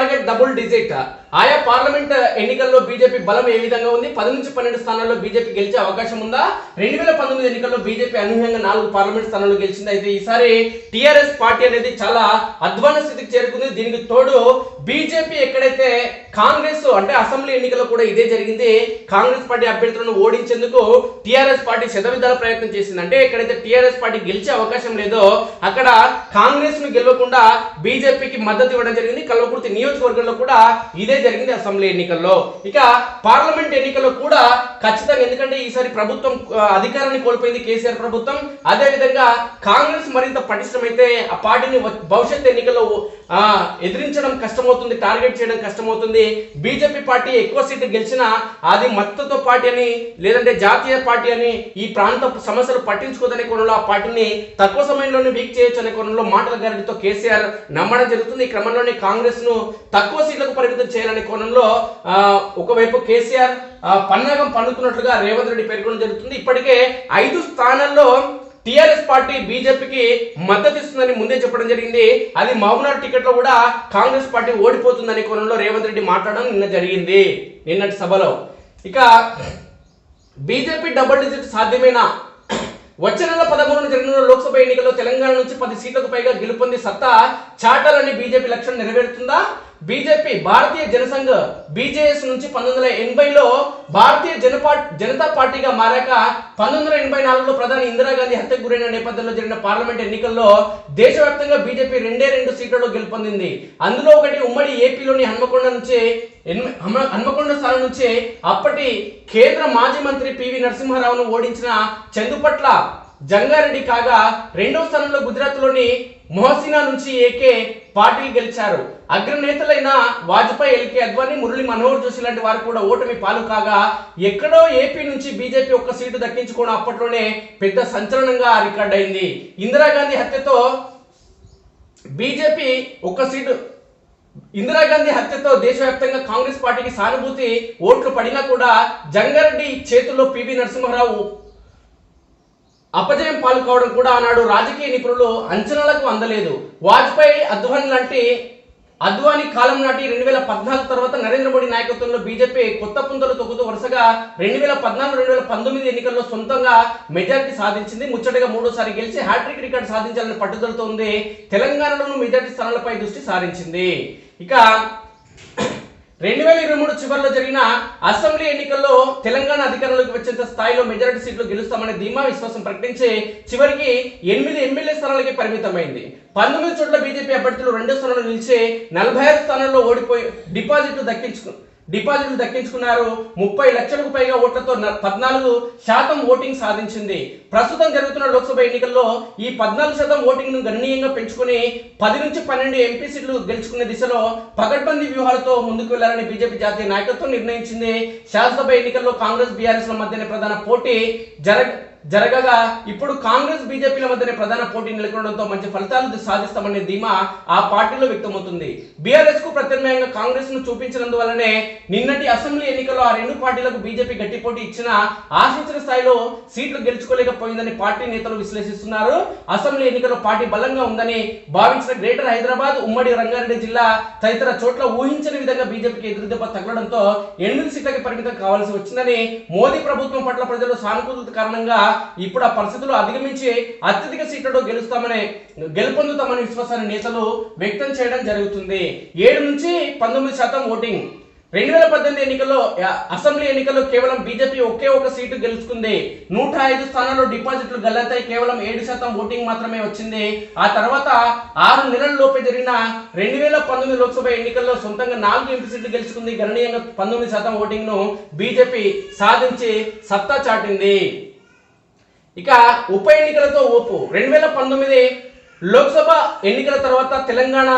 target double digit ఆయా parliament ఎన్నికల్లో BJP బలం ఏ విధంగా ఉంది? పది నుంచి పన్నెండు స్థానాల్లో బీజేపీ గెలిచే అవకాశం ఉందా? రెండు వేల పంతొమ్మిది ఎన్నికల్లో బీజేపీ అనూహ్యంగా నాలుగు పార్లమెంట్ స్థానాల్లో గెలిచింది. అయితే ఈసారి టిఆర్ఎస్ పార్టీ అనేది చాలా అధ్వాన స్థితికి చేరుకుంది. దీనికి తోడు బీజేపీ ఎక్కడైతే కాంగ్రెస్ అంటే అసెంబ్లీ ఎన్నికల్లో కూడా ఇదే జరిగింది. కాంగ్రెస్ పార్టీ అభ్యర్థులను ఓడించేందుకు టిఆర్ఎస్ పార్టీ శతవిధాల ప్రయత్నం చేసింది. అంటే ఎక్కడైతే టిఆర్ఎస్ పార్టీ గెలిచే అవకాశం లేదో అక్కడ కాంగ్రెస్ను గెలవకుండా బీజేపీకి మద్దతు ఇవ్వడం జరిగింది. కల్వకుర్తి నియోజకవర్గంలో కూడా ఇదే జరిగింది అసెంబ్లీ ఎన్నికల్లో. ఇక పార్లమెంట్ ఎన్నికల్లో కూడా ఖచ్చితంగా ఎందుకంటే ఈసారి ప్రభుత్వం అధికారాన్ని కోల్పోయింది కేసీఆర్ ప్రభుత్వం. అదే విధంగా కాంగ్రెస్ మరింత పటిష్టమైతే ఆ పార్టీని భవిష్యత్ ఎన్నికల్లో ఎదిరించడం కష్టమవుతుంది టార్గెట్ చేయడం కష్టమవుతుంది. బీజేపీ పార్టీ ఎక్కువ సీట్లు గెలిచినా అది మద్దతు పార్టీ అని లేదంటే జాతీయ పార్టీ అని ఈ ప్రాంత సమస్యలు పట్టించుకోదనే కోణంలో ఆ పార్టీని తక్కువ సమయంలోనే వీక్ చేయొచ్చు అనే కోణంలో మాటల గారితో కేసీఆర్ నమ్మడం జరుగుతుంది. ఈ క్రమంలోనే కాంగ్రెస్ను తక్కువ సీట్లకు పరిమితం చేయాలనే కోణంలో ఒకవైపు కేసీఆర్ పన్నాగం పన్నుతున్నట్లుగా రేవంత్ రెడ్డి పేర్కొనడం జరుగుతుంది. ఇప్పటికే ఐదు స్థానాల్లో టీఆర్ఎస్ పార్టీ బీజేపీకి మద్దతు ఇస్తుందని ముందే చెప్పడం జరిగింది. అది మహబూబ్నగర్ టికెట్లో కూడా కాంగ్రెస్ పార్టీ ఓడిపోతుందనే కోణంలో రేవంత్ రెడ్డి మాట్లాడడం నిన్న జరిగింది. నిన్నటి సభలో. ఇక బీజేపీ డబుల్ డిజిట్ సాధ్యమేనా? వచ్చే నెల పదమూడున జరిగిన లోక్సభ ఎన్నికల్లో తెలంగాణ నుంచి పది సీట్లకు పైగా గెలుపొంది సత్తా చాటాలని బీజేపీ లక్ష్యం నెరవేరుతుందా? బీజేపీ భారతీయ జనసంఘ్ బీజేఎస్ నుంచి పంతొమ్మిది వందల ఎనభైలో భారతీయ జనపా జనతా పార్టీగా మారాక పంతొమ్మిది వందల ఎనభై నాలుగులో ప్రధాని ఇందిరాగాంధీ హత్యకు గురైన నేపథ్యంలో జరిగిన పార్లమెంట్ ఎన్నికల్లో దేశవ్యాప్తంగా బీజేపీ రెండే రెండు సీట్లలో గెలుపొందింది. అందులో ఒకటి ఉమ్మడి ఏపీలోని హన్మకొండ నుంచి హన్మకొండ స్థానం నుంచి అప్పటి కేంద్ర మాజీ మంత్రి పివి నరసింహారావును ఓడించిన చందుపట్ల జంగారెడ్డి కాగా రెండవ స్థానంలో గుజరాత్లోని మొహసినా నుంచి ఏకే పాటిల్ గెలిచారు. అగ్రనేతలైన వాజ్పేయి ఎల్కే అద్వానీ మురళి మనోహర్ జోషి లాంటి వారు కూడా ఓటమి పాలు కాగా ఎక్కడో ఏపీ నుంచి బీజేపీ ఒక్క సీటు దక్కించుకోవడం అప్పట్లోనే పెద్ద సంచలనంగా రికార్డ్ అయింది ఇందిరాగాంధీ హత్యతో బీజేపీ ఒక్క సీటు ఇందిరాగాంధీ హత్యతో దేశవ్యాప్తంగా కాంగ్రెస్ పార్టీకి సానుభూతి ఓట్లు పడినా కూడా జంగారెడ్డి చేతుల్లో పివి నరసింహారావు అపజయం పాల్కోవడం కూడా ఆనాడు రాజకీయ నిపుణులు అంచనాలకు అందలేదు. వాజ్పేయి అద్వాని లాంటి అద్వానీ కాలం నాటి రెండు వేల పద్నాలుగు తర్వాత నరేంద్ర మోడీ నాయకత్వంలో బీజేపీ కొత్త పుంతలు తొక్కుతూ వరుసగా రెండు వేల పద్నాలుగు రెండు వేల పంతొమ్మిది ఎన్నికల్లో సొంతంగా మెజార్టీ సాధించింది. ముచ్చటగా మూడోసారి గెలిచి హ్యాట్రిక్ రికార్డు సాధించాలని పట్టుదలతో ఉంది. తెలంగాణలోనూ మెజార్టీ స్థానాలపై దృష్టి సారించింది. ఇక రెండు వేల ఇరవై మూడు చివరిలో జరిగిన అసెంబ్లీ ఎన్నికల్లో తెలంగాణ అధికారంలోకి వచ్చేంత స్థాయిలో మెజారిటీ సీట్లు గెలుస్తామనే ధీమా విశ్వాసం ప్రకటించి చివరికి ఎనిమిది ఎమ్మెల్యే స్థానాలకి పరిమితమైంది. పంతొమ్మిది చోట్ల బీజేపీ అభ్యర్థులు రెండో స్థానంలో నిలిచి నలభై ఆరు స్థానాల్లో ఓడిపోయి డిపాజిట్లు దక్కించుకు డిపాజిట్లు దక్కించుకున్నారు. ముప్పై లక్షలకు పైగా ఓట్లతో పద్నాలుగు శాతం ఓటింగ్ సాధించింది. ప్రస్తుతం జరుగుతున్న లోక్సభ ఎన్నికల్లో ఈ పద్నాలుగు శాతం ఓటింగ్ను గణనీయంగా పెంచుకుని పది నుంచి పన్నెండు ఎంపీ సీట్లు గెలుచుకునే దిశలో పగడ్బందీ వ్యూహాలతో ముందుకు వెళ్ళాలని బీజేపీ జాతీయ నాయకత్వం నిర్ణయించింది. శాసనసభ ఎన్నికల్లో కాంగ్రెస్ బీఆర్ఎస్ల ల మధ్యనే ప్రధాన పోటీ జరగ జరగగా ఇప్పుడు కాంగ్రెస్ బీజేపీల మధ్యనే ప్రధాన పోటీ నెలకొనడంతో మంచి ఫలితాలు సాధిస్తామనే ధీమా ఆ పార్టీలో వ్యక్తమవుతుంది. బీఆర్ఎస్కు ప్రత్యామ్నాయంగా కాంగ్రెస్ను చూపించినందువల్లనే నిన్నటి అసెంబ్లీ ఎన్నికల్లో ఆ రెండు పార్టీలకు బీజేపీ గట్టి పోటీ ఇచ్చినా ఆశించిన స్థాయిలో సీట్లు గెలుచుకోలేకపోయిందని పార్టీ నేతలు విశ్లేషిస్తున్నారు. అసెంబ్లీ ఎన్నికల్లో పార్టీ బలంగా ఉందని భావించిన గ్రేటర్ హైదరాబాద్ ఉమ్మడి రంగారెడ్డి జిల్లా తదితర చోట్ల ఊహించని విధంగా బీజేపీకి ఎదురుదెబ్బ తగలడంతో ఎనిమిది సీట్లకి పరిమితం కావాల్సి వచ్చిందని మోదీ ప్రభుత్వం పట్ల ప్రజలు సానుకూలత కారణంగా ఇప్పుడు ఆ పరిస్థితులు అధిగమించి అత్యధిక సీట్లలో గెలుస్తామని గెలుపొందుతామని విశ్వాసాన్ని నేతలు వ్యక్తం చేయడం జరుగుతుంది. ఏడు నుంచి పంతొమ్మిది శాతం ఓటింగ్. రెండు వేల పద్దెనిమిది ఎన్నికల్లో అసెంబ్లీ ఎన్నికల్లో కేవలం బీజేపీ ఒకే ఒక సీటు గెలుచుకుంది. నూట ఐదు స్థానాల్లో డిపాజిట్లు గల్లంతాయి కేవలం ఏడు శాతం ఓటింగ్ మాత్రమే వచ్చింది. ఆ తర్వాత ఆరు నెలల లోపే జరిగిన రెండు వేల పంతొమ్మిది లోక్సభ ఎన్నికల్లో సొంతంగా నాలుగు ఎంపీ సీట్లు గెలుచుకుంది. గణనీయంగా పంతొమ్మిది శాతం ఓటింగ్ను బీజేపీ సాధించి సత్తా చాటింది. ఇక ఉప ఎన్నికలతో ఓపు రెండు వేల పంతొమ్మిది లోక్సభ ఎన్నికల తర్వాత తెలంగాణ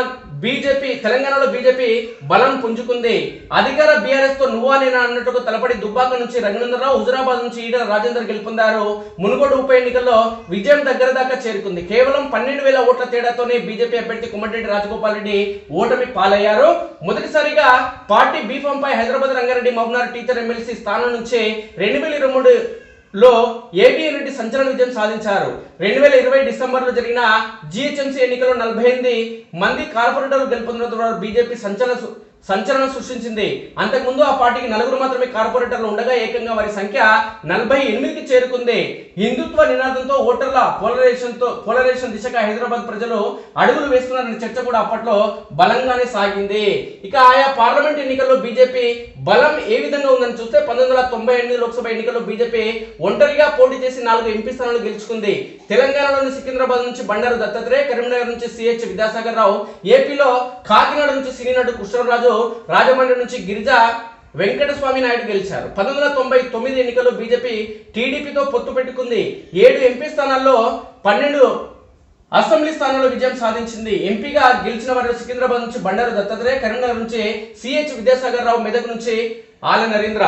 బీజేపీ తెలంగాణలో బీజేపీ బలం పుంజుకుంది. అధికార బీఆర్ఎస్తో నువ్వా నేనా అన్నట్టుకు తలపడి దుబ్బాక నుంచి రఘునందరావు హుజురాబాద్ నుంచి ఈడ రాజేందర్ గెలుపొందారు. మునుగోడు ఉప ఎన్నికల్లో విజయం దగ్గర దాకా చేరుకుంది. కేవలం పన్నెండు వేల ఓట్ల తేడాతోనే బీజేపీ అభ్యర్థి కుమ్మటిరెడ్డి రాజగోపాల్ రెడ్డి ఓటమి పాలయ్యారు. మొదటిసారిగా పార్టీ బీఫామ్ పై హైదరాబాద్ రంగారెడ్డి మహబూబ్నగర్ టీచర్ ఎమ్మెల్సీ స్థానం నుంచి రెండు వేల ఇరవై మూడు లో ఏబీ రెడ్డి సంచలన విజయం సాధించారు. రెండు వేల ఇరవై డిసెంబర్లో జరిగిన జిహెచ్ఎంసీ ఎన్నికల్లో నలభై ఎనిమిది మంది కార్పొరేటర్లు గెలుపొందడం ద్వారా బీజేపీ సంచలన సు- సంచలనం సృష్టించింది. అంతకుముందు ఆ పార్టీకి నలుగురు మాత్రమే కార్పొరేటర్లు ఉండగా ఏకంగా వారి సంఖ్య నలభై ఎనిమిదికి చేరుకుంది. హిందుత్వ నినాదంతో ఓటర్ల పోలరైజేషన్తో పోలరైజేషన్ దిశగా హైదరాబాద్ ప్రజలు అడుగులు వేస్తున్నారనే చర్చ కూడా అప్పట్లో బలంగానే సాగింది. ఇక ఆయా పార్లమెంట్ ఎన్నికల్లో బీజేపీ బలం ఏ విధంగా ఉందని చూస్తే పంతొమ్మిది వందల తొంభై ఎనిమిది లోక్సభ ఎన్నికల్లో బీజేపీ ఒంటరిగా పోటీ చేసి నాలుగు ఎంపీ స్థానాలు గెలుచుకుంది. తెలంగాణలోని సికింద్రాబాద్ నుంచి బండారు దత్తాత్రేయ కరీంనగర్ నుంచి సిహెచ్ విద్యాసాగర్ రావు ఏపీలో కాకినాడ నుంచి సినీ నటుడు కృష్ణరాజు రాజమండ్రి నుంచి గిరిజ వెంకటస్వామి నాయుడు గెలిచారు. పంతొమ్మిది వందల తొంభై తొమ్మిది ఎన్నికల్లో బీజేపీ టీడీపీతో పొత్తు పెట్టుకుంది. ఏడు ఎంపీ స్థానాల్లో పన్నెండు అసెంబ్లీ స్థానంలో విజయం సాధించింది. ఎంపీగా గెలిచిన వారు సికింద్రాబాద్ నుంచి బండారు దత్తాత్రేయ కరీంనగర్ నుంచి సిహెచ్ విద్యాసాగర్ రావు మెదక్ నుంచి ఆల నరేంద్ర.